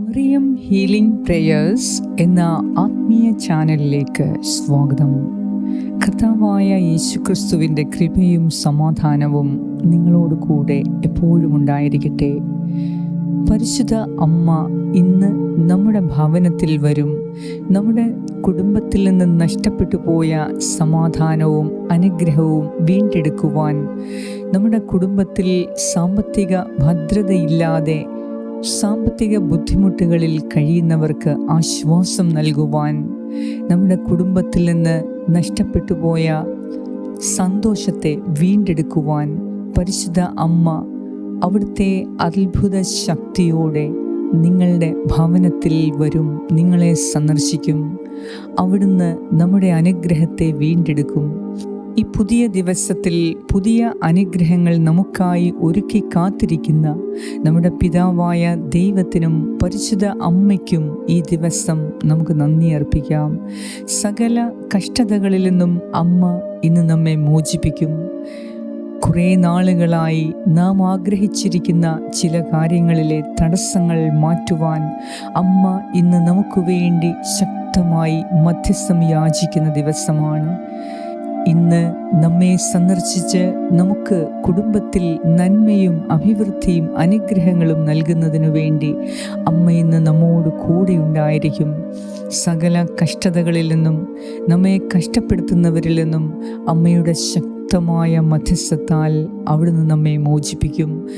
Mariyam healing prayers എന്ന ആത്മീയ ചാനലിലേക്ക് സ്വാഗതം. കർത്താവായ യേശുക്രിസ്തുവിന്റെ കൃപയും സമാധാനവും നിങ്ങളോട് കൂടെ എപ്പോഴും ഉണ്ടായിരിക്കട്ടെ. പരിശുദ്ധ അമ്മ ഇന്ന് നമ്മുടെ ഭവനത്തിൽ വരും. നമ്മുടെ കുടുംബത്തിൽ നിന്ന് നഷ്ടപ്പെട്ടു പോയ സമാധാനവും അനുഗ്രഹവും വീണ്ടെടുക്കുവാൻ നമ്മുടെ കുടുംബത്തിൽ സാമ്പത്തിക ഭദ്രതയില്ലാതെ സാമ്പത്തിക ബുദ്ധിമുട്ടുകളിൽ കഴിയുന്നവർക്ക് ആശ്വാസം നൽകുവാൻ നമ്മുടെ കുടുംബത്തിൽ നിന്ന് നഷ്ടപ്പെട്ടു പോയ സന്തോഷത്തെ വീണ്ടെടുക്കുവാൻ പരിശുദ്ധ അമ്മ അവിടുത്തെ അത്ഭുത ശക്തിയോടെ നിങ്ങളുടെ ഭവനത്തിൽ വരും നിങ്ങളെ സന്ദർശിക്കും. അവിടുന്ന് നമ്മുടെ അനുഗ്രഹത്തെ വീണ്ടെടുക്കും. ഈ പുതിയ ദിവസത്തിൽ പുതിയ അനുഗ്രഹങ്ങൾ നമുക്കായി ഒരുക്കി കാത്തിരിക്കുന്ന നമ്മുടെ പിതാവായ ദൈവത്തിനും പരിശുദ്ധ അമ്മയ്ക്കും ഈ ദിവസം നമുക്ക് നന്ദി അർപ്പിക്കാം. സകല കഷ്ടതകളിൽ നിന്നും അമ്മ ഇന്ന് നമ്മെ മോചിപ്പിക്കും. കുറേ നാളുകളായി നാം ആഗ്രഹിച്ചിരിക്കുന്ന ചില കാര്യങ്ങളിലെ തടസ്സങ്ങൾ മാറ്റുവാൻ അമ്മ ഇന്ന് നമുക്ക് വേണ്ടി ശക്തമായി മധ്യസ്ഥം യാചിക്കുന്ന ദിവസമാണ്. ഇന്ന് നമ്മെ സന്ദർശിച്ച് നമുക്ക് കുടുംബത്തിൽ നന്മയും അഭിവൃദ്ധിയും അനുഗ്രഹങ്ങളും നൽകുന്നതിനു വേണ്ടി അമ്മ ഇന്ന് നമ്മോട് കൂടെ ഉണ്ടായിരിക്കും. സകല കഷ്ടതകളിൽ നിന്നും നമ്മെ കഷ്ടപ്പെടുത്തുന്നവരിൽ നിന്നും അമ്മയുടെ ശക്തമായ മധ്യസ്ഥത്താൽ അവിടുന്ന് നമ്മെ മോചിപ്പിക്കും.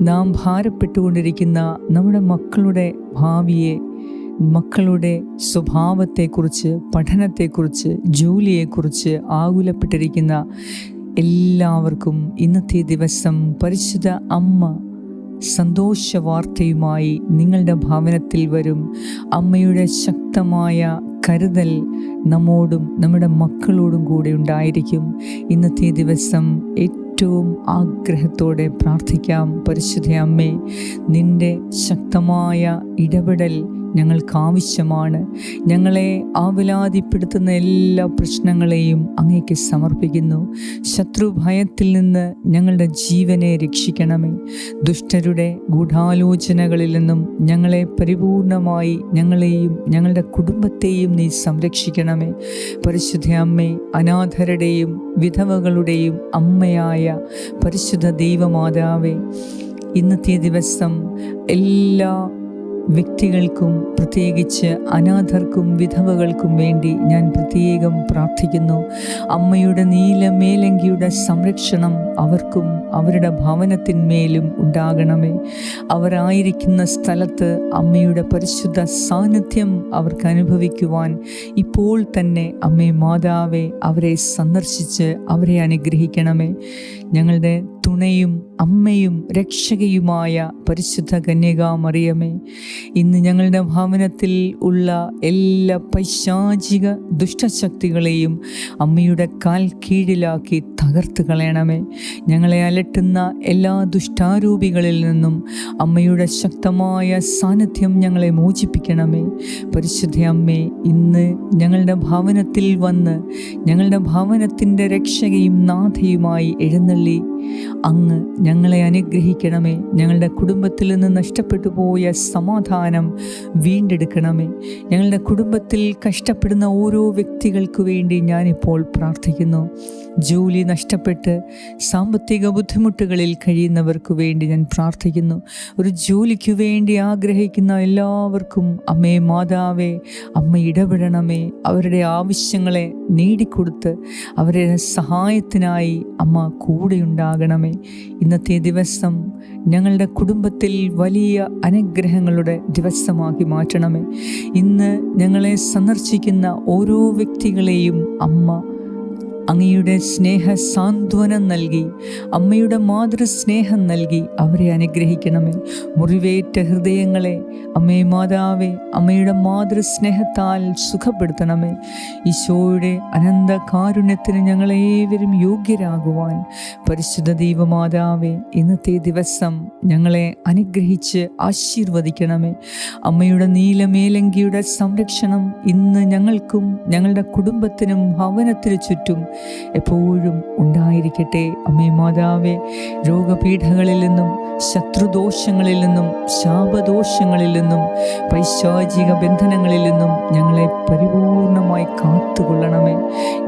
നാം ഭാരപ്പെട്ടുകൊണ്ടിരിക്കുന്ന നമ്മുടെ മക്കളുടെ ഭാവിയെ മക്കളുടെ സ്വഭാവത്തെക്കുറിച്ച് പഠനത്തെക്കുറിച്ച് ജോലിയെക്കുറിച്ച് ആകുലപ്പെട്ടിരിക്കുന്ന എല്ലാവർക്കും ഇന്നത്തെ ദിവസം പരിശുദ്ധ അമ്മ സന്തോഷ വാർത്തയുമായി നിങ്ങളുടെ ഭവനത്തിൽ വരും. അമ്മയുടെ ശക്തമായ കരുതൽ നമ്മോടും നമ്മുടെ മക്കളോടും കൂടെ ഉണ്ടായിരിക്കും. ഇന്നത്തെ ദിവസം ഏറ്റവും ആഗ്രഹത്തോടെ പ്രാർത്ഥിക്കാം. പരിശുദ്ധ അമ്മേ നിന്റെ ശക്തമായ ഇടപെടൽ ഞങ്ങൾക്ക് ആവശ്യമാണ് ഞങ്ങളെ ആവിലാതിപ്പെടുത്തുന്ന എല്ലാ പ്രശ്നങ്ങളെയും അങ്ങേക്ക് സമർപ്പിക്കുന്നു. ശത്രുഭയത്തിൽ നിന്ന് ഞങ്ങളുടെ ജീവനെ രക്ഷിക്കണമേ. ദുഷ്ടരുടെ ഗൂഢാലോചനകളിൽ നിന്നും ഞങ്ങളെ പരിപൂർണമായി ഞങ്ങളെയും ഞങ്ങളുടെ കുടുംബത്തെയും നീ സംരക്ഷിക്കണമേ. പരിശുദ്ധ അമ്മേ അനാഥരുടെയും വിധവകളുടെയും അമ്മയായ പരിശുദ്ധ ദൈവമാതാവേ ഇന്നത്തെ ദിവസം എല്ലാ വ്യക്തികൾക്കും പ്രത്യേകിച്ച് അനാഥർക്കും വിധവകൾക്കും വേണ്ടി ഞാൻ പ്രത്യേകം പ്രാർത്ഥിക്കുന്നു. അമ്മയുടെ നീല മേലങ്കിയുടെ സംരക്ഷണം അവർക്കും അവരുടെ ഭവനത്തിന്മേലും ഉണ്ടാകണമേ. അവരായിരിക്കുന്ന സ്ഥലത്ത് അമ്മയുടെ പരിശുദ്ധ സാന്നിധ്യം അവർക്ക് അനുഭവിക്കുവാൻ ഇപ്പോൾ തന്നെ അമ്മേ മാതാവെ അവരെ സന്ദർശിച്ച് അവരെ അനുഗ്രഹിക്കണമേ. ഞങ്ങളുടെ തുണയും അമ്മയും രക്ഷകയുമായ പരിശുദ്ധ കന്യകാമറിയമേ ഇന്ന് ഞങ്ങളുടെ ഭവനത്തിൽ ഉള്ള എല്ലാ പൈശാചിക ദുഷ്ടശക്തികളെയും അമ്മയുടെ കാൽ കീഴിലാക്കി തകർത്ത് കളയണമേ. ഞങ്ങളെ അലട്ടുന്ന എല്ലാ ദുഷ്ടാരൂപികളിൽ നിന്നും അമ്മയുടെ ശക്തമായ സാന്നിധ്യം ഞങ്ങളെ മോചിപ്പിക്കണമേ. പരിശുദ്ധ അമ്മേ ഇന്ന് ഞങ്ങളുടെ ഭവനത്തിൽ വന്ന് ഞങ്ങളുടെ ഭവനത്തിന്റെ രക്ഷകയും നാഥയുമായി എഴുന്നള്ളി. അങ്ങ് ഞങ്ങളെ അനുഗ്രഹിക്കണമേ. ഞങ്ങളുടെ കുടുംബത്തിൽ നിന്ന് നഷ്ടപ്പെട്ടു പോയ സമാധാനം വീണ്ടെടുക്കണമേ. ഞങ്ങളുടെ കുടുംബത്തിൽ കഷ്ടപ്പെടുന്ന ഓരോ വ്യക്തികൾക്കു വേണ്ടി ഞാനിപ്പോൾ പ്രാർത്ഥിക്കുന്നു. ജോലി നഷ്ടപ്പെട്ട് സാമ്പത്തിക ബുദ്ധിമുട്ടുകളിൽ കഴിയുന്നവർക്ക് വേണ്ടി ഞാൻ പ്രാർത്ഥിക്കുന്നു. ഒരു ജോലിക്ക് വേണ്ടി ആഗ്രഹിക്കുന്ന എല്ലാവർക്കും അമ്മേ മാതാവേ അമ്മ ഇടപെടണമേ. അവരുടെ ആവശ്യങ്ങളെ നേടിക്കൊടുത്ത് അവരുടെ സഹായത്തിനായി അമ്മ കൂടെയുണ്ടാകണമേ ഇന്നത്തെ ദിവസം ഞങ്ങളുടെ കുടുംബത്തിൽ വലിയ അനുഗ്രഹങ്ങളുടെ ദിവസമാക്കി മാറ്റണമേ. ഇന്ന് ഞങ്ങളെ സന്ദർശിക്കുന്ന ഓരോ വ്യക്തികളെയും അമ്മ അങ്ങയുടെ സ്നേഹ സാന്ത്വനം നൽകി അമ്മയുടെ മാതൃസ്നേഹം നൽകി അവരെ അനുഗ്രഹിക്കണമേ. മുറിവേറ്റ ഹൃദയങ്ങളെ അമ്മേ മാതാവേ അമ്മയുടെ മാതൃസ്നേഹത്താൽ സുഖപ്പെടുത്തണമേ. ഈശോയുടെ അനന്ത കാരുണ്യത്തിന് ഞങ്ങളേവരും യോഗ്യരാകുവാൻ പരിശുദ്ധ ദൈവമാതാവേ ഇന്നത്തെ ദിവസം ഞങ്ങളെ അനുഗ്രഹിച്ച് ആശീർവദിക്കണമേ. അമ്മയുടെ നീലമേലങ്കിയുടെ സംരക്ഷണം ഇന്ന് ഞങ്ങൾക്കും ഞങ്ങളുടെ കുടുംബത്തിനും ഭവനത്തിനു ചുറ്റും എപ്പോഴും ഉണ്ടായിരിക്കട്ടെ. അമ്മേ മാതാവേ രോഗപീഠകളിൽ നിന്നും ശത്രുദോഷങ്ങളിൽ നിന്നും ശാപദോഷങ്ങളിൽ നിന്നും പൈശാചിക ബന്ധനങ്ങളിൽ നിന്നും ഞങ്ങളെ പരിപൂർണമായി കാത്തുകൊള്ളണമേ.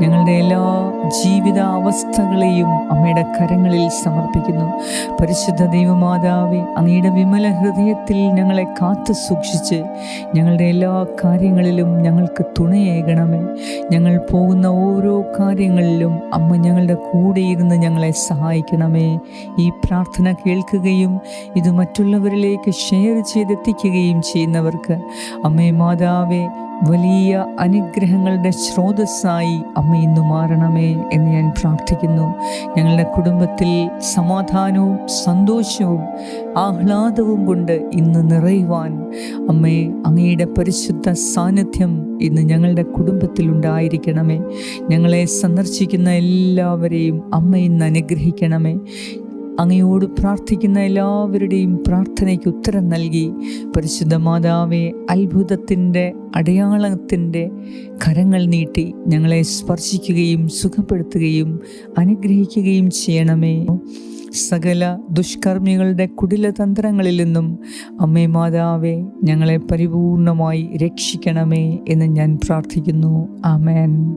ഞങ്ങളുടെ എല്ലാ ജീവിത അവസ്ഥകളെയും അമ്മയുടെ കരങ്ങളിൽ സമർപ്പിക്കുന്നു. പരിശുദ്ധ ദൈവമാതാവെ അങ്ങയുടെ വിമല ഹൃദയത്തിൽ ഞങ്ങളെ കാത്തു സൂക്ഷിച്ച് ഞങ്ങളുടെ എല്ലാ കാര്യങ്ങളിലും ഞങ്ങൾക്ക് തുണയേകണമേ. ഞങ്ങൾ പോകുന്ന ഓരോ കാര്യങ്ങളിലും അമ്മ ഞങ്ങളുടെ കൂടെ ഇരുന്ന് ഞങ്ങളെ സഹായിക്കണമേ. ഈ പ്രാർത്ഥന കേൾക്കുകയും ഇത് മറ്റുള്ളവരിലേക്ക് ഷെയർ ചെയ്തെത്തിക്കുകയും ചെയ്യുന്നവർക്ക് അമ്മേ മാതാവേ വലിയ അനുഗ്രഹങ്ങളുടെ സ്രോതസ്സായി അമ്മ ഇന്ന് മാറണമേ എന്ന് ഞാൻ പ്രാർത്ഥിക്കുന്നു. ഞങ്ങളുടെ കുടുംബത്തിൽ സമാധാനവും സന്തോഷവും ആഹ്ലാദവും കൊണ്ട് ഇന്ന് നിറയുവാൻ അമ്മേ അങ്ങയുടെ പരിശുദ്ധ സാന്നിധ്യം ഇന്ന് ഞങ്ങളുടെ കുടുംബത്തിൽ ഉണ്ടായിരിക്കണമേ. ഞങ്ങളെ സന്ദർശിക്കുന്ന എല്ലാവരെയും അമ്മ ഇന്ന് അനുഗ്രഹിക്കണമേ. അങ്ങയോട് പ്രാർത്ഥിക്കുന്ന എല്ലാവരുടെയും പ്രാർത്ഥനയ്ക്ക് ഉത്തരം നൽകി. പരിശുദ്ധ മാതാവെ അത്ഭുതത്തിന്റെ അടയാളത്തിന്റെ കരങ്ങൾ നീട്ടി ഞങ്ങളെ സ്പർശിക്കുകയും സുഖപ്പെടുത്തുകയും അനുഗ്രഹിക്കുകയും ചെയ്യണമേ. സകല ദുഷ്കർമ്മികളുടെ കുടിലതന്ത്രങ്ങളിൽ നിന്നും അമ്മേ മാതാവെ ഞങ്ങളെ പരിപൂർണമായി രക്ഷിക്കണമേ എന്ന് ഞാൻ പ്രാർത്ഥിക്കുന്നു. ആമേൻ.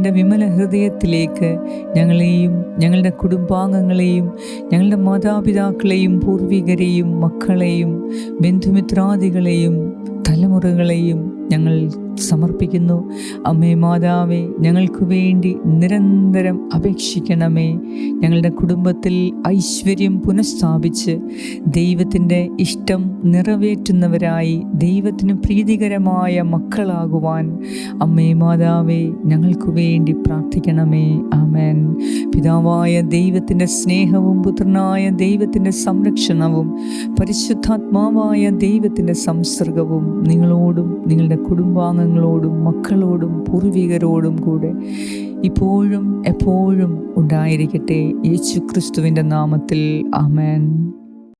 ദൈവമാതാവിന്റെ വിമല ഹൃദയത്തിലേക്ക് ഞങ്ങളെയും ഞങ്ങളുടെ കുടുംബാംഗങ്ങളെയും ഞങ്ങളുടെ മാതാപിതാക്കളെയും പൂർവികരെയും മക്കളെയും ബന്ധുമിത്രാദികളെയും തലമുറകളെയും ഞങ്ങൾ സമർപ്പിക്കുന്നു. അമ്മേ മാതാവേ ഞങ്ങൾക്ക് വേണ്ടി നിരന്തരം അപേക്ഷിക്കണമേ. ഞങ്ങളുടെ കുടുംബത്തിൽ ഐശ്വര്യം പുനഃസ്ഥാപിച്ച് ദൈവത്തിന്റെ ഇഷ്ടം നിറവേറ്റുന്നവരായി ദൈവത്തിന് പ്രീതികരമായ മക്കളാകുവാൻ അമ്മേ മാതാവേ ഞങ്ങൾക്ക് വേണ്ടി പ്രാർത്ഥിക്കണമേ. ആമേൻ. പിതാവായ ദൈവത്തിന്റെ സ്നേഹവും പുത്രനായ ദൈവത്തിന്റെ സംരക്ഷണവും പരിശുദ്ധാത്മാവായ ദൈവത്തിന്റെ സംസർഗവും നിങ്ങളോടും നിങ്ങളുടെ കുടുംബാംഗങ്ങളോടും മക്കളോടും പൂർവികരോടും കൂടെ ഇപ്പോഴും എപ്പോഴും ഉണ്ടായിരിക്കട്ടെ. യേശു ക്രിസ്തുവിന്റെ നാമത്തിൽ. ആമേൻ.